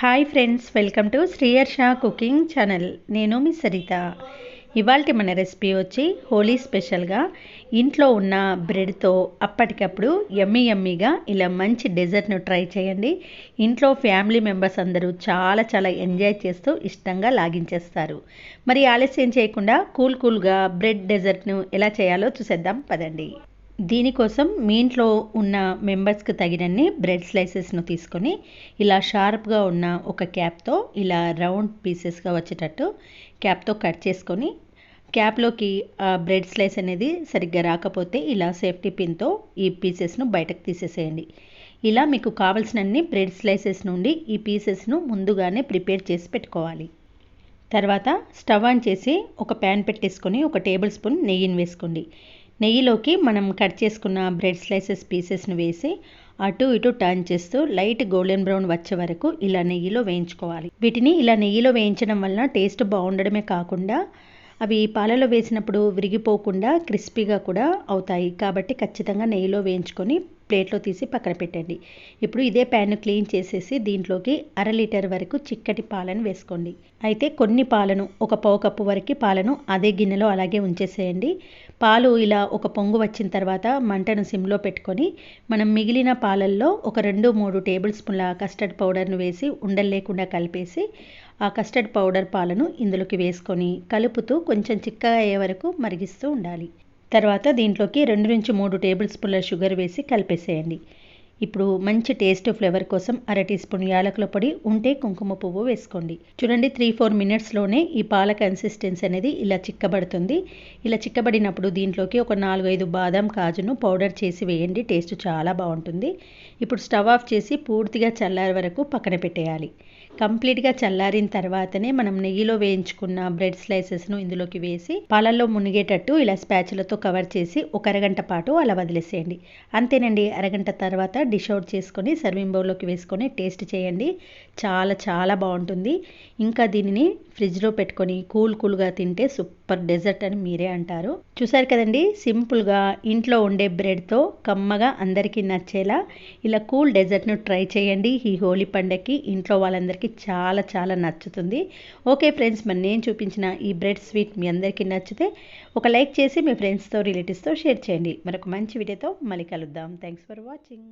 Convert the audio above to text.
Hi friends welcome to Sriyarsha cooking channel నేను మీ సరిత. ఇవాళ మన రెసిపీ వచ్చి హోలీ స్పెషల్గా ఇంట్లో ఉన్న బ్రెడ్తో అప్పటికప్పుడు యమ్మీ యమ్మీగా ఇలా మంచి డెజర్ట్ను ట్రై చేయండి. ఇంట్లో ఫ్యామిలీ మెంబర్స్ అందరూ చాలా చాలా ఎంజాయ్ చేస్తూ ఇష్టంగా లాగించేస్తారు. మరి ఆలస్యం చేయకుండా కూల్ కూల్గా బ్రెడ్ డెజర్ట్ను ఎలా చేయాలో చూసేద్దాం పదండి. దీనికోసం మీ ఇంట్లో ఉన్న మెంబర్స్కి తగినన్ని బ్రెడ్ స్లైసెస్ను తీసుకొని ఇలా షార్ప్గా ఉన్న ఒక క్యాప్తో ఇలా రౌండ్ పీసెస్గా వచ్చేటట్టు క్యాప్తో కట్ చేసుకొని క్యాప్లోకి బ్రెడ్ స్లైస్ అనేది సరిగ్గా రాకపోతే ఇలా సేఫ్టీ పిన్తో ఈ పీసెస్ను బయటకు తీసేసేయండి. ఇలా మీకు కావలసినన్ని బ్రెడ్ స్లైసెస్ నుండి ఈ పీసెస్ను ముందుగానే ప్రిపేర్ చేసి పెట్టుకోవాలి. తర్వాత స్టవ్ ఆన్ చేసి ఒక ప్యాన్ పెట్టేసుకొని ఒక టేబుల్ స్పూన్ నెయ్యిని వేసుకోండి. నెయ్యిలోకి మనం కట్ చేసుకున్న బ్రెడ్ స్లైసెస్ పీసెస్ను వేసి అటు ఇటు టర్న్ చేస్తూ లైట్ గోల్డెన్ బ్రౌన్ వచ్చే వరకు ఇలా నెయ్యిలో వేయించుకోవాలి. వీటిని ఇలా నెయ్యిలో వేయించడం వలన టేస్ట్ బాగుండడమే కాకుండా అవి పాలలో వేసినప్పుడు విరిగిపోకుండా క్రిస్పీగా కూడా అవుతాయి. కాబట్టి ఖచ్చితంగా నెయ్యిలో వేయించుకొని ప్లేట్లో తీసి పక్కన పెట్టండి. ఇప్పుడు ఇదే ప్యాన్ క్లీన్ చేసేసి దీంట్లోకి అర లీటర్ వరకు చిక్కటి పాలను వేసుకోండి. అయితే కొన్ని పాలను ఒక పావు కప్పు వరకు పాలను అదే గిన్నెలో అలాగే ఉంచేసేయండి. పాలు ఇలా ఒక పొంగు వచ్చిన తర్వాత మంటను సిమ్లో పెట్టుకొని మనం మిగిలిన పాలల్లో ఒక రెండు మూడు టేబుల్ స్పూన్ల కస్టర్డ్ పౌడర్ను వేసి ఉండలు లేకుండా కలిపేసి ఆ కస్టర్డ్ పౌడర్ పాలను ఇందులోకి వేసుకొని కలుపుతూ కొంచెం చిక్కగా అయ్యే వరకు మరిగిస్తూ ఉండాలి. తర్వాత దీంట్లోకి రెండు నుంచి మూడు టేబుల్ స్పూన్ల షుగర్ వేసి కలిపేసేయండి. ఇప్పుడు మంచి టేస్ట్ ఫ్లేవర్ కోసం అర టీ స్పూన్ యాలకుల పొడి ఉంటే కుంకుమ పువ్వు వేసుకోండి. చూడండి త్రీ ఫోర్ మినిట్స్లోనే ఈ పాల కన్సిస్టెన్సీ అనేది ఇలా చిక్కబడుతుంది. ఇలా చిక్కబడినప్పుడు దీంట్లోకి ఒక నాలుగు ఐదు బాదం కాజును పౌడర్ చేసి వేయండి టేస్ట్ చాలా బాగుంటుంది. ఇప్పుడు స్టవ్ ఆఫ్ చేసి పూర్తిగా చల్లారి వరకు పక్కన పెట్టేయాలి. కంప్లీట్గా చల్లారిన తర్వాతనే మనం నెయ్యిలో వేయించుకున్న బ్రెడ్ స్లైసెస్ను ఇందులోకి వేసి పాలల్లో మునిగేటట్టు ఇలా స్పాచులతో కవర్ చేసి ఒక అరగంట పాటు అలా వదిలేసేయండి. అంతేనండి అరగంట తర్వాత డిష్ అవుట్ చేసుకొని సర్వింగ్ బౌల్లోకి వేసుకొని టేస్ట్ చేయండి. చాలా చాలా బాగుంటుంది. ఇంకా దీనిని ఫ్రిడ్జ్లో పెట్టుకొని కూల్ కూల్గా తింటే సూపర్ డెజర్ట్ అని మీరే అంటారు. చూసారు కదండి సింపుల్గా ఇంట్లో ఉండే బ్రెడ్తో కమ్మగా అందరికీ నచ్చేలా ఇలా కూల్ డెజర్ట్ను ట్రై చేయండి. ఈ హోలీ పండగకి ఇంట్లో వాళ్ళందరికీ చాలా చాలా నచ్చుతుంది. ఓకే ఫ్రెండ్స్ మరి నేను చూపించిన ఈ బ్రెడ్ స్వీట్ మీ అందరికీ నచ్చితే ఒక లైక్ చేసి మీ ఫ్రెండ్స్తో రిలేటివ్స్తో షేర్ చేయండి. మరొక మంచి వీడియోతో మళ్ళీ కలుద్దాం. Thanks for watching.